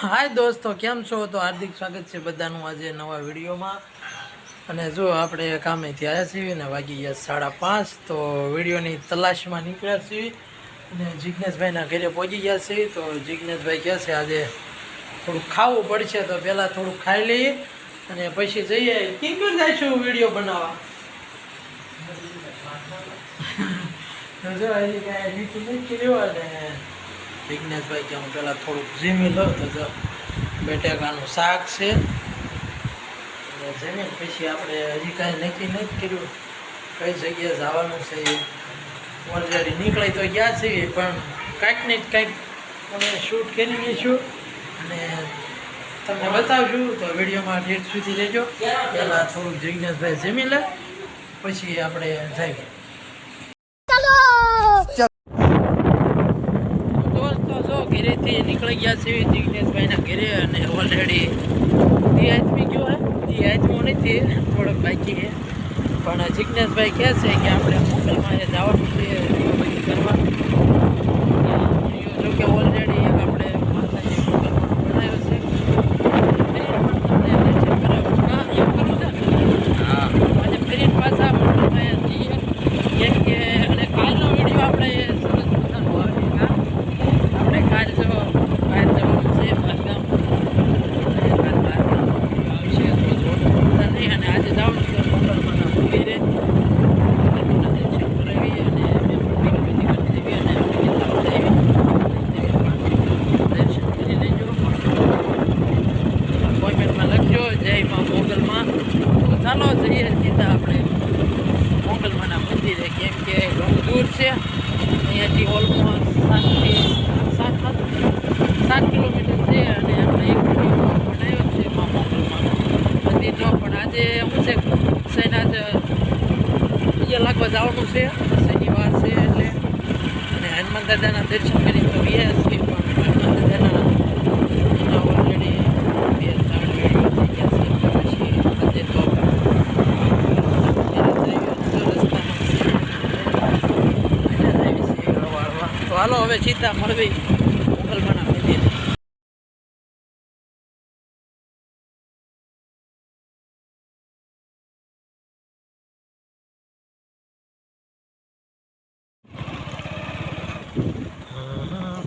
હાય દોસ્તો, કેમ છો? તો હાર્દિક સ્વાગત છે બધાનું આજે નવા વિડીયોમાં. અને જો આપણે કામેથી આવ્યા છીએ ને વાગી ગયા સાડા પાંચ, તો વિડીયોની તલાશમાં નીકળ્યા છીએ. અને જિજ્ઞેશભાઈના ઘરે પહોંચી ગયા છીએ. તો જિજ્ઞેશભાઈ કહે છે, આજે થોડું ખાવું પડશે, તો પહેલાં થોડુંક ખાઈ લઈએ. અને પછી જઈએ. કેમ જઈશું વીડિયો બનાવવા? જો એની કાંઈ નીચું નથી કર્યું અને જિજ્ઞેશભાઈ કે હું પહેલાં થોડુંક જીમી લઉં તો બટેકાનું શાક છે. જમીન પછી આપણે હજી કાંઈ નક્કી નથી કર્યું. કઈ જગ્યાએ જવાનું છે એ ઓલરેડી નીકળી તો ગયા છીએ, પણ કાંઈક ને કંઈક અમે શૂટ કરી લઈશું. અને તમને બતાવશું તો વિડીયોમાં ડેટ સુધી લેજો પહેલાં થોડુંક જિજ્ઞેશભાઈ જમી લે, પછી આપણે જઈએ દોસ્તો જો ઘરેથી નીકળી ગયા છે જિગ્નેશભાઈના ઘરે અને ઓલરેડી દી આદમી ગયો હે. દી આદમો નથી થોડોક બાકી છે. પણ જિગ્નેશભાઈ કહે છે કે આપણે મોકલમાં જવાનું છે બધું કરવા જો કે ઓલરેડી એક આપણે માતાજી મોકલમાં બનાવ્યો છે તમને દર્શન કરાવું હા એમ કરું ને હા આજે ફરીને પાછા મોકલમાં જઈએ કેમ કે અને કાલનો વીડિયો આપણે સરસ મજાનો આવે હા આપણે કાલ જો બહાર જવાનું છે બારગામ અને કાલ બારગામ આવશે તો જોરદાર નહીં અને આજે જવાનું છે મંગળમાંના મંદિરે મંગળમાંના દર્શન કરાવી અને મેં મંદિર બધી કરી દેવી અને આપણે દર્શન કરી લેજો કોમેન્ટમાં લખજો જય માં મોગલમાં તો ચાલો જઈએ સીધા આપણે મોગલમાના મંદિરે, કેમ કે ઘણું દૂર છે. અહીંયાથી ઓલમોસ્ટ સાતથી સાત સાત સાત કિલોમીટર છે અને આપણે એક બનાવ્યો છે એમાં મોગલમાં મંદિરનો પણ આજે શું છે શનિનાજ બીજા લાગવા જવાનું છે, શનિવાર છે એટલે. અને હનુમાન દાદાના દર્શન કરી તો હવે સીધા મળવી મુગલમાના મંદિર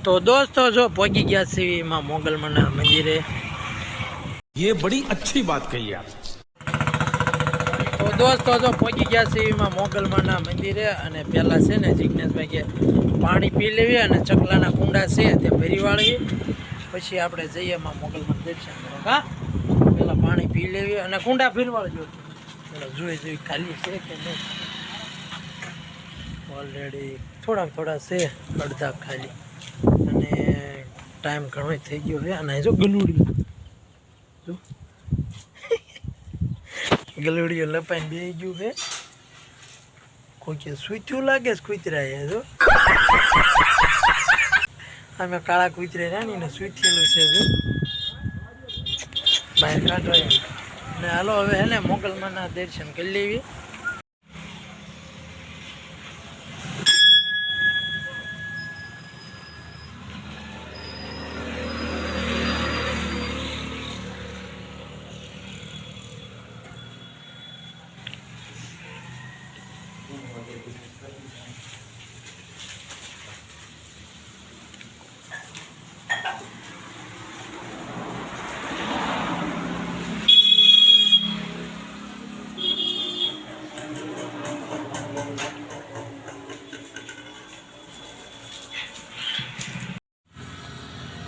તો દોસ્તો જો પહોંચી ગયા છીએ એમાં મોગલમાના મંદિરે ये बड़ी अच्छी बात कही आप તો દોસ્તો, જો પહોંચી ગયા છે એમાં મોગલમાના મંદિરે અને પહેલાં છે ને જિજ્ઞેશભાઈ કે પાણી પી લેવી અને ચકલાના કુંડા છે તે ભરી વાળવી. પછી આપણે જઈએ એમાં મોગલમાં દર્શન કરો હા? પહેલાં પાણી પી લેવી અને કુંડા ફેરવાળજો પેલા જોઈ જોઈ ખાલી છે કે નહીં? ઓલરેડી થોડાક થોડા છે, અડધા ખાલી. અને ટાઈમ ઘણો થઈ ગયો છે. અને જો ગલુડી જો. ગલુડીઓ લપાઈને બે ગયું છે. કોઈ કે સૂચ્યું લાગે છે કૂતરા જો. અમે કાળા કૂતરા રહ્યા ને સૂચેલું છે, જો. બહાર કાઢવા ને હાલો, હવે હે ને મોગલમાના દર્શન કરી લેવી.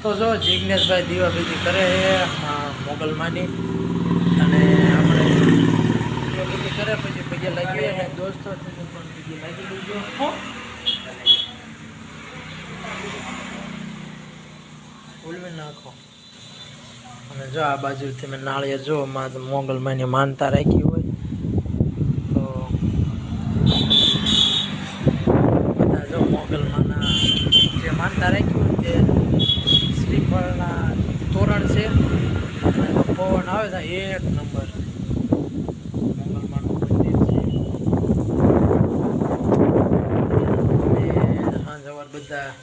તો છો જિજ્ઞેશભાઈ દીવાબીદી કરે છે મોગલમાની અને આપણે દીવાબીદી કરે, પછી પૈસા લાગીએ અને દોસ્તો તમે પણ પૈસા લાગી લેજો ઉલવી નાખો. અને જો આ બાજુ તમે નાળિયેર જો મોગલમાની માનતા રાખી હોય તો બધા જો મોગલમાના જે માનતા રાખી હોય તે શ્રીફળના તોરણ છે. અને પવન આવે છે, એક નંબર. મંગલમાનું મંદિર છે. બધા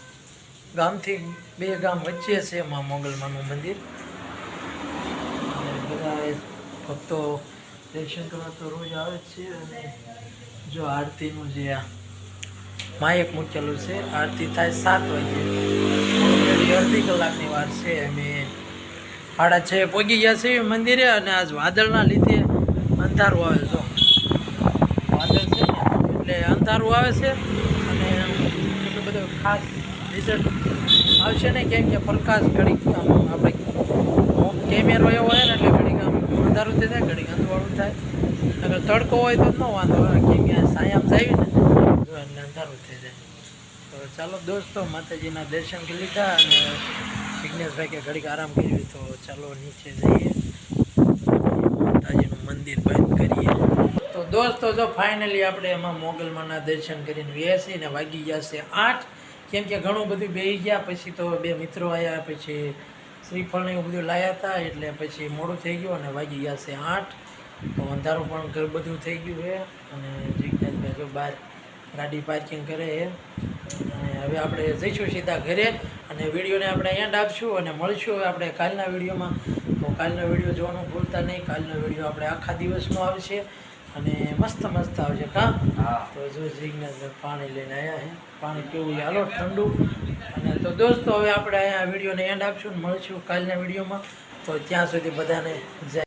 ગામથી બે ગામ વચ્ચે છે એમાં મોગલમાનું મંદિર. અને બધા ભક્તો દર્શન કરવા તો રોજ આવે છે. અને જો આરતીનું જે આ માયક મૂકેલું છે, આરતી થાય સાત વાગે ઓલરેડી અડધી કલાકની વાર છે. અમે સાડા છ પહોંચી ગયા છે મંદિરે અને આજ વાદળના લીધે અંધારું આવે છે. વાદળ છે એટલે અંધારું આવે છે અને એટલું બધું ખાસ રિઝલ્ટ આવશે ને કેમ કે પ્રકાશ ઘડીક આપણે કેમેરો એવો હોય ને, એટલે ઘડીક આમ અંધારું થઈ જાય, ઘડીક અંધવાળું થાય. અગર તડકો હોય તો ન વાંધો આવે, કેમ કે સાયામ જાય ને જો એટલે અંધારું થઈ જાય તો ચાલો દોસ્તો, માતાજીના દર્શન કરી લીધા અને વિઘ્નેશભાઈ કે ઘડીક આરામ કર્યો તો ચાલો નીચે જઈએ. માતાજીનું મંદિર બંધ કરીએ. તો દોસ્તો, જો ફાઇનલી આપણે એમાં મોગલમાના દર્શન કરીને બેસી ને વાગી ગયા છે આઠ. કેમ કે ઘણું બધું બેસી ગયા, પછી તો બે મિત્રો આવ્યા પછી શ્રીફળ ને એવું બધું લાવ્યા હતા, એટલે પછી મોડું થઈ ગયું અને વાગી ગયા છે આઠ. તો અંધારું પણ ઘર બધું થઈ ગયું છે અને જીજ્ઞાસભાઈ જો બહાર ગાડી પાર્કિંગ કરે છે અને હવે આપણે જઈશું સીધા ઘરે અને વિડીયોને આપણે એન્ડ આપશું અને મળશું આપણે કાલના વિડીયોમાં. તો કાલનો વીડિયો જોવાનું ભૂલતા નહીં. કાલનો વીડિયો આપણે આખા દિવસનો આવશે અને મસ્ત મસ્ત આવશે કા? તો જો જિજ્ઞાસભાઈ પાણી લઈને આવ્યા છે પાણી પીવું. હાલો ઠંડુ. અને તો દોસ્તો હવે આપણે અહીંયા વિડીયોને એન્ડ આપશું ને મળશું કાલના વિડીયોમાં. તો ત્યાં સુધી બધાને જય